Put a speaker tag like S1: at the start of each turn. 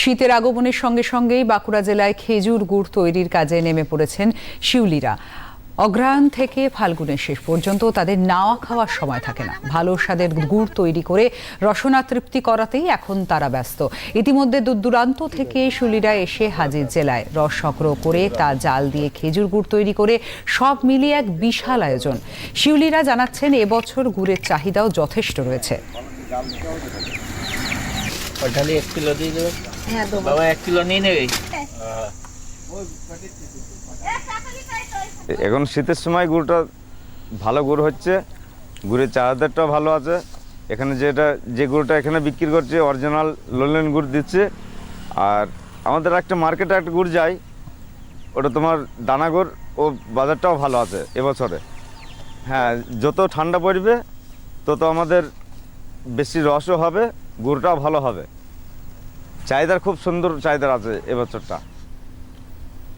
S1: শীতের আগমনের সঙ্গে সঙ্গেই বাঁকুড়া জেলায় খেজুর গুড় তৈরির কাজে নেমে পড়েছেন শিউলিরা। অগ্রহায়ণ থেকে ফাল্গুনের শেষ পর্যন্ত তাদের নাওয়া খাওয়ার সময় থাকে না। ভালো স্বাদের গুড় তৈরি করে রসনা তৃপ্তি করাতেই এখন তারা ব্যস্ত। ইতিমধ্যে দূর দূরান্ত থেকে শিউলিরা এসে হাজির জেলায়। রস সংগ্রহ করে তা জাল দিয়ে খেজুর গুড় তৈরি করে সব মিলিয়ে এক বিশাল আয়োজন। শিউলিরা জানাচ্ছেন এবছর গুড়ের চাহিদাও যথেষ্ট রয়েছে।
S2: ওইখানে এক কিলো বাবা এক কিলো নিয়ে নেবে?
S3: এখন শীতের সময় গুড়টা ভালো গুড় হচ্ছে গুড়ের চাহিদাটাও ভালো আছে। এখানে যেটা যে গুড়টা এখানে বিক্রি করছে অরিজিনাল লোলেন গুড় দিচ্ছে। আর আমাদের একটা মার্কেটে একটা গুড় যায় ওটা তোমার দানা গুড় ও বাজারটাও ভালো আছে এবছরে। হ্যাঁ যত ঠান্ডা পড়বে তত আমাদের বেশি রসও হবে গুড়টাও ভালো হবে। চাহিদার খুব সুন্দর চাহিদা আছে এবছরটা